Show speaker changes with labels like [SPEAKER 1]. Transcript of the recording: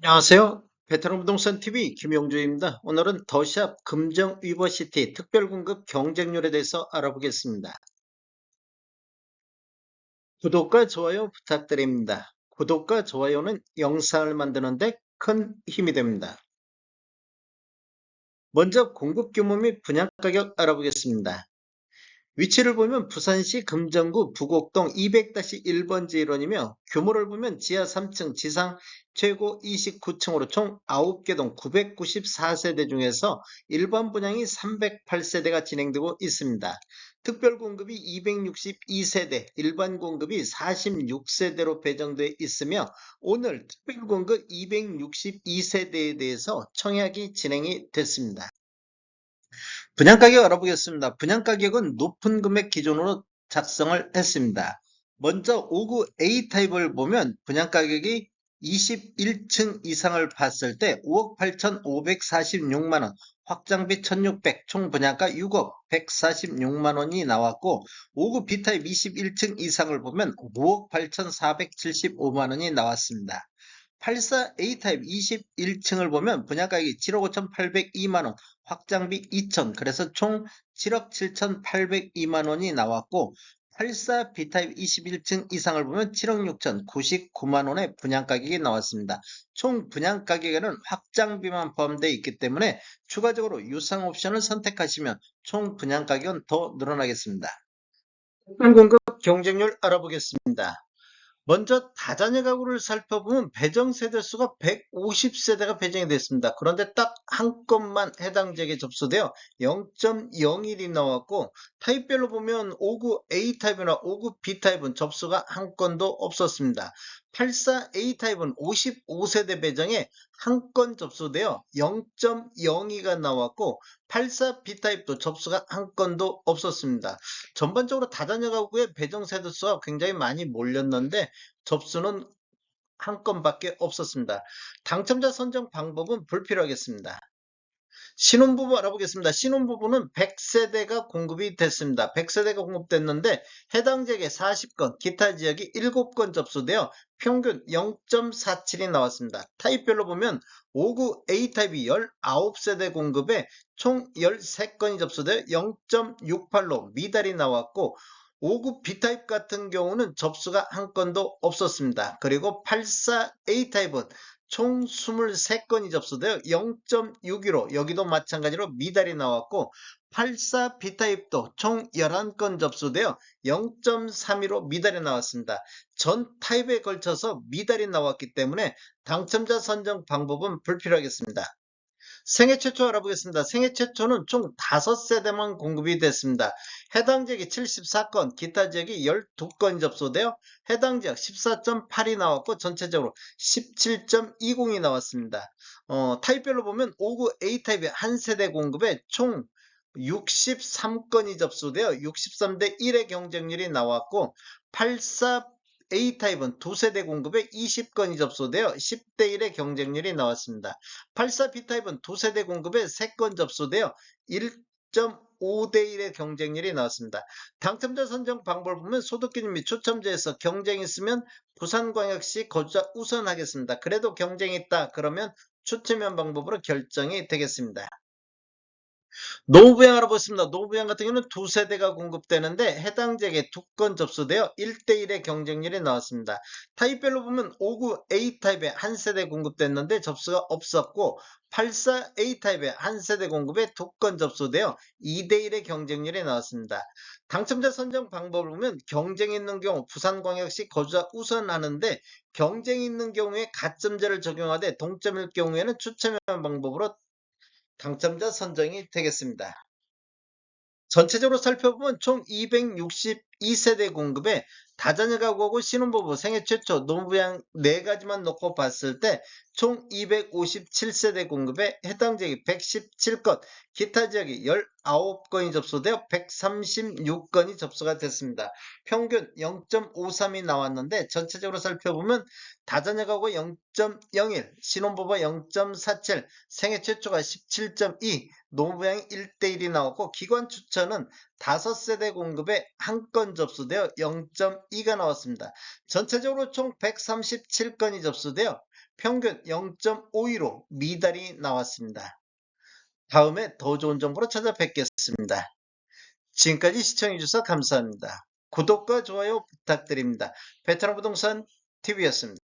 [SPEAKER 1] 안녕하세요. 베테랑 부동산 TV 김용주입니다. 오늘은 더샵 금정 위버시티 특별공급 경쟁률에 대해서 알아보겠습니다. 구독과 좋아요 부탁드립니다. 구독과 좋아요는 영상을 만드는데 큰 힘이 됩니다. 먼저 공급 규모 및 분양 가격 알아보겠습니다. 위치를 보면 부산시 금정구 부곡동 200-1번지 일원이며 규모를 보면 지하 3층, 지상 최고 29층으로 총 9개 동 994세대 중에서 일반 분양이 308세대가 진행되고 있습니다. 특별 공급이 262세대, 일반 공급이 46세대로 배정돼 있으며 오늘 특별 공급 262세대에 대해서 청약이 진행이 됐습니다. 분양가격 알아보겠습니다. 분양가격은 높은 금액 기준으로 작성을 했습니다. 먼저 5구 A타입을 보면 분양가격이 21층 이상을 봤을 때 5억 8,546만원, 확장비 1,600, 총 분양가 6억 146만원이 나왔고 5구 B타입 21층 이상을 보면 5억 8,475만원이 나왔습니다. 84A타입 21층을 보면 분양가격이 7억 5,802만원, 확장비 2천, 그래서 총 7억 7,802만원이 나왔고 84B타입 21층 이상을 보면 7억 6천 99만원의 분양가격이 나왔습니다. 총 분양가격에는 확장비만 포함되어 있기 때문에 추가적으로 유상 옵션을 선택하시면 총 분양가격은 더 늘어나겠습니다. 공급 경쟁률 알아보겠습니다. 먼저 다자녀 가구를 살펴보면 배정 세대 수가 150세대가 배정이 됐습니다. 그런데 딱 한 건만 해당 지역에 접수되어 0.01이 나왔고 타입별로 보면 59 A타입이나 59 B타입은 접수가 한 건도 없었습니다. 84 A타입은 55세대 배정에 한 건 접수되어 0.02가 나왔고 84 B타입도 접수가 한 건도 없었습니다. 전반적으로 다자녀 가구의 배정 세대 수가 굉장히 많이 몰렸는데 접수는 한 건밖에 없었습니다. 당첨자 선정 방법은 불필요하겠습니다. 신혼부부 알아보겠습니다. 신혼부부는 100세대가 공급이 됐습니다. 100세대가 공급됐는데 해당 지역에 40건, 기타 지역이 7건 접수되어 평균 0.47이 나왔습니다. 타입별로 보면 59 A타입이 19세대 공급에 총 13건이 접수되어 0.68로 미달이 나왔고 5구 B타입 같은 경우는 접수가 한 건도 없었습니다. 그리고 84 A타입은 총 23건이 접수되어 0.61로 여기도 마찬가지로 미달이 나왔고 84 B타입도 총 11건 접수되어 0.32로 미달이 나왔습니다. 전 타입에 걸쳐서 미달이 나왔기 때문에 당첨자 선정 방법은 불필요하겠습니다. 생애 최초 알아보겠습니다. 생애 최초는 총 5세대만 공급이 됐습니다. 해당 지역이 74건, 기타 지역이 12건이 접수되어 해당 지역 14.8이 나왔고 전체적으로 17.20이 나왔습니다. 어, 타입별로 보면 59 A타입의 한 세대 공급에 총 63건이 접수되어 63대 1의 경쟁률이 나왔고 84 A타입은 두 세대 공급에 20건이 접수되어 10대 1의 경쟁률이 나왔습니다. 84 B타입은 두 세대 공급에 3건 접수되어 1.5대 1의 경쟁률이 나왔습니다. 당첨자 선정 방법을 보면 소득기준 및 추첨제에서 경쟁이 있으면 부산광역시 거주자 우선하겠습니다. 그래도 경쟁이 있다 그러면 추첨형 방법으로 결정이 되겠습니다. 노후부양 알아보겠습니다. 노후부양 같은 경우는 두 세대가 공급되는데 해당 지역에 두 건 접수되어 1대1의 경쟁률이 나왔습니다. 타입별로 보면 59 A타입에 한 세대 공급됐는데 접수가 없었고 84 A타입에 한 세대 공급에 두 건 접수되어 2대1의 경쟁률이 나왔습니다. 당첨자 선정 방법을 보면 경쟁이 있는 경우 부산광역시 거주자 우선하는데 경쟁이 있는 경우에 가점제를 적용하되 동점일 경우에는 추첨형 방법으로 당첨자 선정이 되겠습니다. 전체적으로 살펴보면 총 262세대 공급에 다자녀 가구하고 신혼부부 생애 최초 노부양 4가지만 놓고 봤을 때 총 257세대 공급에 해당 지역이 117건, 기타 지역이 19건이 접수되어 136건이 접수가 됐습니다. 평균 0.53이 나왔는데 전체적으로 살펴보면 다자녀 가구 0.01, 신혼부부 0.47, 생애 최초가 17.2, 노부양이 1대1이 나왔고 기관 추천은 5세대 공급에 한 건 접수되어 0.2가 나왔습니다. 전체적으로 총 137건이 접수되어 평균 0.52로 미달이 나왔습니다. 다음에 더 좋은 정보로 찾아뵙겠습니다. 지금까지 시청해주셔서 감사합니다. 구독과 좋아요 부탁드립니다. 베테랑 부동산 TV였습니다.